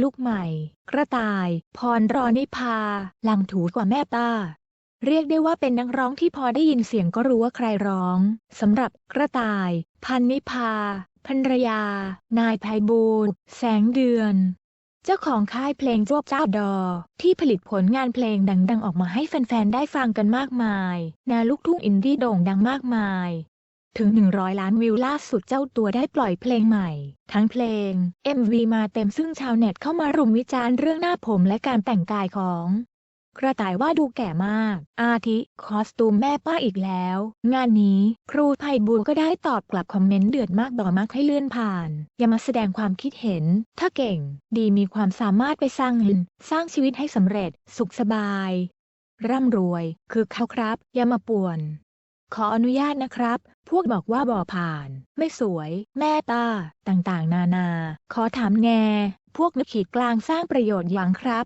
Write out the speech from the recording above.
ลูกใหม่ กระต่าย พรรอนิพา ลังถูกว่าแม่ต้า เรียกได้ว่าเป็นนักร้องที่พอได้ยินเสียงก็รู้ว่าใครร้องสำหรับกระต่าย พันนิพาภรรยา นายไพบูลย์แสงเดือน เจ้าของค่ายเพลงจวบเจ้าดอ ที่ผลิตผลงานเพลงดัง ๆ ออกมาให้แฟน ๆ ได้ฟังกันมากมายแนวลูกทุ่งอินดี้โด่งดังมากมาย ถึง 100 ล้านวิวล่าสุดเจ้าตัวได้ปล่อยเพลงใหม่ ทั้งเพลง MV มาเต็มซึ่งชาวเน็ตเข้ามารุมวิจารณ์เรื่องหน้าผมและการแต่งกายของกระต่ายว่าดูแก่มาก อาทิ คอสตูมแม่ป้าอีกแล้ว งานนี้ ครูไพบูลก็ได้ตอบกลับคอมเมนต์เดือดมากบอมากให้เลื่อนผ่าน อย่ามาแสดงความคิดเห็น ถ้าเก่ง ดีมีความสามารถไปสร้างเงิน สร้างชีวิตให้สำเร็จ สุขสบาย ร่ำรวย คือเขาครับ อย่ามาป่วน ขออนุญาตนะครับ พวกบอกว่าบ่อผ่าน ไม่สวย แม่ตา ต่างๆ นานา ขอถามแง พวกนึกขีดกลางสร้างประโยชน์อย่างครับ